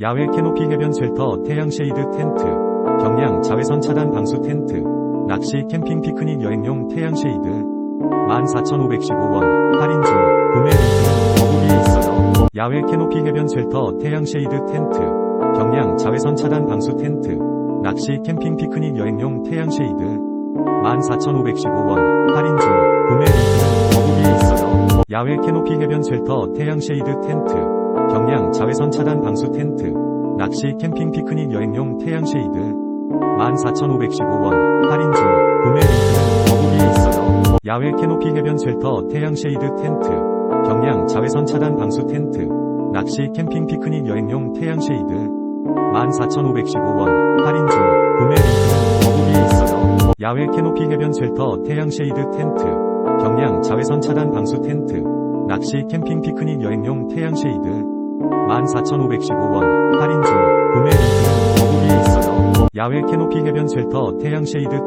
야외 캐노피 해변 쉘터 태양 쉐이드 텐트, 경량 자외선 차단 방수 텐트, 낚시 캠핑 피크닉 여행용 태양 쉐이드, 14,515원, 할인 중, 구매 링크는 더보기에 있어요. 야외 캐노피 해변 쉘터 태양 쉐이드 텐트, 경량 자외선 차단 방수 텐트, 낚시 캠핑 피크닉 여행용 태양 쉐이드, 14,515원, 할인 중, 구매 링크는 더보기에 있어요. 야외 캐노피 해변 쉘터 태양 쉐이드 텐트, 경량 자외선 차단 방수 텐트, 낚시 캠핑 피크닉 여행용 태양 쉐이드, 14,515원, 할인 중, 구매 링크는 더보기에 있어요. 야외 캐노피 해변 쉘터 태양 쉐이드 텐트, 경량 자외선 차단 방수 텐트, 낚시 캠핑 피크닉 여행용 태양 쉐이드, 14,515원, 할인 중, 구매 링크는 더보기에 있어요. 야외 캐노피 해변 쉘터 태양 쉐이드 텐트, 경량 자외선 차단 방수 텐트, 낚시 캠핑 피크닉 여행용 태양 쉐이드, 14,515원, 할인 중, 구매 링크는 더보기에 있어요. 야외 캐노피 해변 쉘터 태양 쉐이드